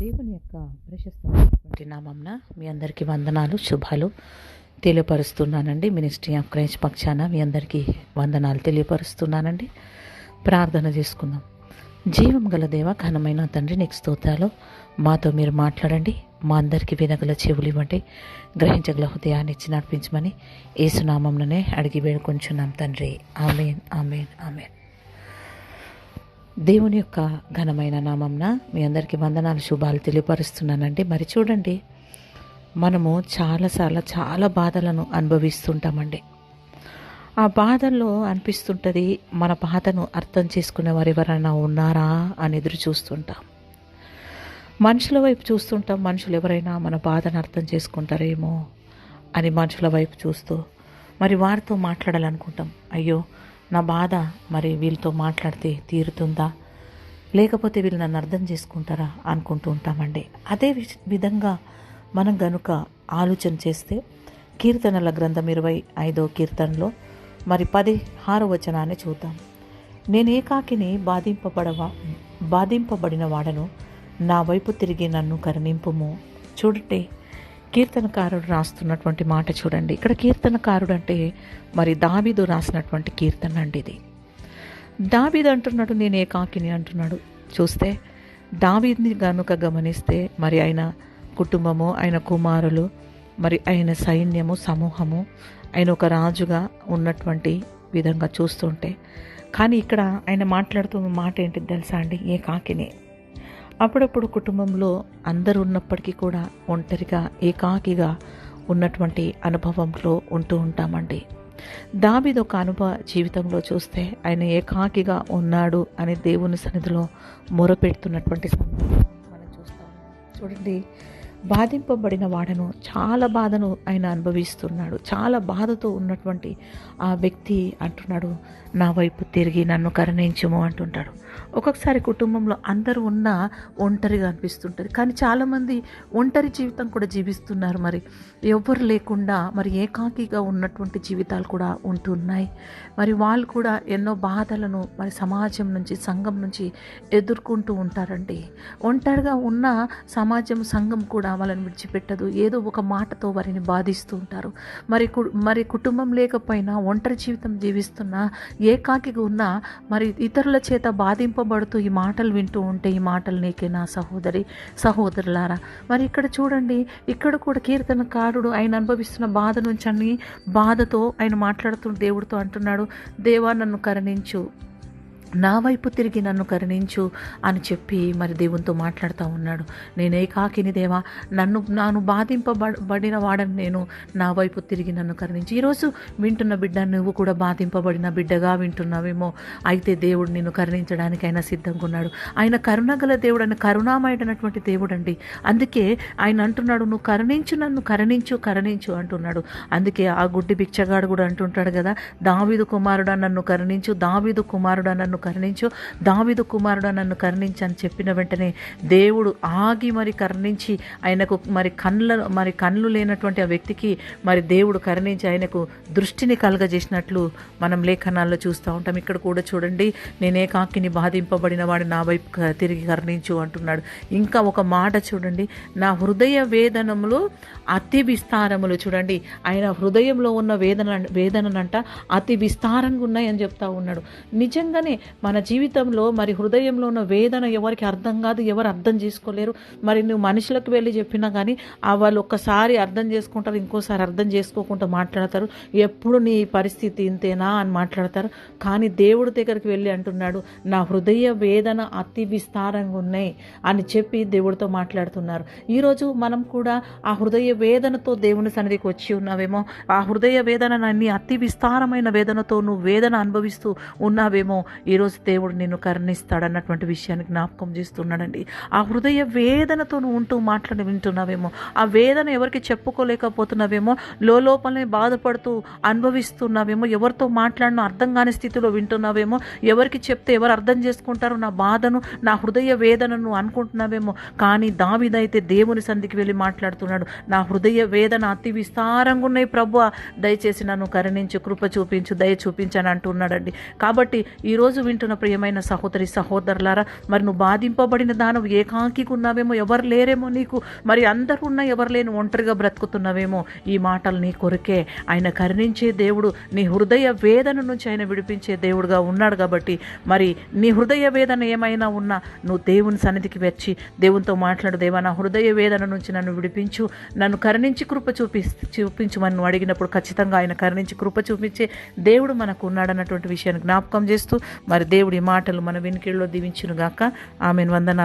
దేవుని యొక్క ప్రశస్తమైనటువంటి నామంన మీ అందరికీ వందనాలు శుభాలు తెలియపరుస్తున్నానండి. మినిస్ట్రీ ఆఫ్ క్రైస్ట్ పక్షాన మీ అందరికీ వందనాలు తెలియపరుస్తున్నానండి. ప్రార్థన చేసుకుందాం. జీవం గల దేవ ఘనమైన తండ్రి నీకు స్తోత్రాలు. మాతో మీరు మాట్లాడండి. మా అందరికీ వినగల చెవులు ఇవ్వండి. గ్రహించగల హృదయాన్ని ఇచ్చి నడిపించమని ఏసునామంలోనే అడిగి వేడుకొంచున్నాం తండ్రి. Amen amen amen. దేవుని యొక్క ఘనమైన నామంన మీ అందరికీ వందనాలు శుభాలు తెలియపరుస్తున్నానండి. మరి చూడండి మనము చాలాసార్లు చాలా బాధలను అనుభవిస్తుంటామండి. ఆ బాధల్లో అనిపిస్తుంటుంది మన బాధను అర్థం చేసుకునే వారు ఎవరైనా ఉన్నారా అని ఎదురు చూస్తుంటాం. మనుషుల వైపు చూస్తుంటాం మనుషులు ఎవరైనా మన బాధను అర్థం చేసుకుంటారేమో అని మనుషుల వైపు చూస్తూ మరి వారితో మాట్లాడాలనుకుంటాం. అయ్యో నా బాధ మరి వీళ్ళతో మాట్లాడితే తీరుతుందా? లేకపోతే వీళ్ళు నన్ను అర్థం చేసుకుంటారా అనుకుంటూ ఉంటామండి. అదే విధంగా మనం గనుక ఆలోచన చేస్తే కీర్తనల గ్రంథం ఇరవై ఐదో కీర్తనలో మరి పది వచనాన్ని చూద్దాం. నేను ఏకాకిని బాధింపబడవా బాధింపబడిన వాడను నా వైపు తిరిగి నన్ను కరుణింపుము. చూడటే కీర్తనకారుడు రాస్తున్నటువంటి మాట చూడండి. ఇక్కడ కీర్తనకారుడు అంటే మరి దాబీదు రాసినటువంటి కీర్తన అండి ఇది. దాబీదు అంటున్నాడు నేను ఏకాకిని అంటున్నాడు. చూస్తే దావీద్ని గనుక గమనిస్తే మరి ఆయన కుటుంబము ఆయన కుమారులు మరి ఆయన సైన్యము సమూహము ఆయన ఒక రాజుగా ఉన్నటువంటి విధంగా చూస్తుంటే. కానీ ఇక్కడ ఆయన మాట్లాడుతున్న మాట ఏంటి తెలుసా అండి? ఏ కాకినే? అప్పుడప్పుడు కుటుంబంలో అందరూ ఉన్నప్పటికీ కూడా ఒంటరిగా ఏకాకిగా ఉన్నటువంటి అనుభవంలో ఉంటూ ఉంటామండి. దావీదు ఒక అనుభవ జీవితంలో చూస్తే ఆయన ఏకాకిగా ఉన్నాడు అని దేవుని సన్నిధిలో మొరపెడుతున్నటువంటి మనం చూస్తాం. చూడండి బాధింపబడిన వాడను చాలా బాధను ఆయన అనుభవిస్తున్నాడు. చాలా బాధతో ఉన్నటువంటి ఆ వ్యక్తి అంటున్నాడు నా వైపు తిరిగి నన్ను కరుణించము అంటుంటాడు. ఒక్కొక్కసారి కుటుంబంలో అందరూ ఉన్నా ఒంటరిగా అనిపిస్తుంటుంది. కానీ చాలామంది ఒంటరి జీవితం కూడా జీవిస్తున్నారు మరి. ఎవ్వరు లేకుండా మరి ఏకాకిగా ఉన్నటువంటి జీవితాలు కూడా ఉంటున్నాయి. మరి వాళ్ళు కూడా ఎన్నో బాధలను మరి సమాజం నుంచి సంఘం నుంచి ఎదుర్కొంటూ ఉంటారండి. ఒంటరిగా ఉన్న సమాజం సంఘం కూడా వాళ్ళని విడిచిపెట్టదు. ఏదో ఒక మాటతో వారిని బాధిస్తూ ఉంటారు. మరి కు- మరి కుటుంబం లేకపోయినా ఒంటరి జీవితం జీవిస్తున్నా ఏకాకిగా ఉన్నా మరి ఇతరుల చేత బాధింపబడుతూ ఈ మాటలు వింటూ ఉంటే ఈ మాటలు నీకే నా సహోదరి సహోదరులారా. మరి ఇక్కడ చూడండి ఇక్కడ కూడా కీర్తనకారుడు ఆయన అనుభవిస్తున్న బాధ నుంచి అన్ని బాధతో ఆయన మాట్లాడుతూ దేవుడితో అంటున్నాడు దేవా నన్ను కరుణించు. నా వైపు తిరిగి నన్ను కరుణించు అని చెప్పి మరి దేవునితో మాట్లాడుతూ ఉన్నాడు. నేనే కాకిని దేవా నన్ను నాను బాధింపబడిన వాడని నేను నా వైపు తిరిగి నన్ను కరుణించి. ఈరోజు వింటున్న బిడ్డ నువ్వు కూడా బాధింపబడిన బిడ్డగా వింటున్నావేమో. అయితే దేవుడు నిన్ను కరుణించడానికి ఆయన సిద్ధంగా ఉన్నాడు. ఆయన కరుణగల దేవుడు అని కరుణామయుడైనటువంటి దేవుడు అండి అందుకే ఆయన అంటున్నాడు నువ్వు కరుణించు నన్ను కరుణించు కరుణించు అంటున్నాడు. అందుకే ఆ గుడ్డి బిచ్చగాడు కూడా అంటుంటాడు కదా దావీదు కుమారుడా నన్ను కరుణించు దావీదు కుమారుడా నన్ను నన్ను కరుణించు. దావిదు కుమారుడు నన్ను కరుణించు అని చెప్పిన వెంటనే దేవుడు ఆగి మరి కరుణించి ఆయనకు మరి కళ్ళ మరి కళ్ళు లేనటువంటి ఆ వ్యక్తికి మరి దేవుడు కరుణించి ఆయనకు దృష్టిని కలగజేసినట్లు మనం లేఖనాల్లో చూస్తూ ఉంటాం. ఇక్కడ కూడా చూడండి నేనే కాకిని బాధింపబడిన వాడు నా వైపు తిరిగి కరుణించు అంటున్నాడు. ఇంకా ఒక మాట చూడండి నా హృదయ వేదనములు అతి విస్తారములు చూడండి ఆయన హృదయంలో ఉన్న వేదన వేదననంట అతి విస్తారంగా ఉన్నాయని చెప్తా ఉన్నాడు. నిజంగానే మన జీవితంలో మరి హృదయంలో ఉన్న వేదన ఎవరికి అర్థం కాదు ఎవరు అర్థం చేసుకోలేరు. మరి నువ్వు మనుషులకు వెళ్ళి చెప్పినా కానీ ఆ వాళ్ళు ఒక్కసారి అర్థం చేసుకుంటారు ఇంకోసారి అర్థం చేసుకోకుండా మాట్లాడతారు. ఎప్పుడు నీ పరిస్థితి ఇంతేనా అని మాట్లాడతారు. కానీ దేవుడి దగ్గరికి వెళ్ళి అంటున్నాడు నా హృదయ వేదన అతి విస్తారంగా ఉన్నాయి అని చెప్పి దేవుడితో మాట్లాడుతున్నారు. ఈరోజు మనం కూడా ఆ హృదయ వేదనతో దేవుని సన్నిధికి వచ్చి ఉన్నావేమో ఆ హృదయ వేదన అన్ని అతి విస్తారమైన వేదనతో నువ్వు వేదన అనుభవిస్తూ ఉన్నావేమో ఈరోజు దేవుడు నిన్ను కరుణిస్తాడన్నటువంటి విషయాన్ని జ్ఞాపకం చేస్తున్నాడండి. ఆ హృదయ వేదనతో నువ్వు ఉంటూ మాట్లాడి వింటున్నావేమో ఆ వేదన ఎవరికి చెప్పుకోలేకపోతున్నావేమో లోపలనే బాధపడుతూ అనుభవిస్తున్నావేమో ఎవరితో మాట్లాడిన అర్థం కాని స్థితిలో వింటున్నావేమో ఎవరికి చెప్తే ఎవరు అర్థం చేసుకుంటారో నా బాధను నా హృదయ వేదనను అనుకుంటున్నావేమో. కానీ దావిదైతే దేవుని సంధికి వెళ్ళి మాట్లాడుతున్నాడు నా హృదయ వేదన అతి విస్తారంగా ఉన్నాయి ప్రభు దయచేసి నన్ను కరుణించు కృప చూపించు దయ చూపించని అంటున్నాడండి. కాబట్టి ఈరోజు వింటున్న ప్రియమైన సహోదరి సహోదరులారా మరి నువ్వు బాధింపబడిన దానవు ఏకాంకికి ఉన్నావేమో ఎవరు లేరేమో నీకు? మరి అందరూ ఉన్న ఎవరు లేని ఒంటరిగా బ్రతుకుతున్నావేమో? ఈ మాటలు నీ కొరికే. ఆయన కరుణించే దేవుడు నీ హృదయ వేదన నుంచి ఆయన విడిపించే దేవుడుగా ఉన్నాడు కాబట్టి మరి నీ హృదయ వేదన ఏమైనా ఉన్నా నువ్వు దేవుని సన్నిధికి వచ్చి దేవునితో మాట్లాడు. దేవా నా హృదయ వేదన నుంచి నన్ను విడిపించు. నన్ను కరుణించి కృప చూపి చూపించమని నువ్వు అడిగినప్పుడు ఖచ్చితంగా ఆయన కరుణించి కృప చూపించే దేవుడు మనకు ఉన్నాడన్నటువంటి విషయాన్ని జ్ఞాపకం చేస్తూ మరి దేవుడి మాటలు మన వెనుకల్లో దీవించును గాక ఆమెను. వందనాలు.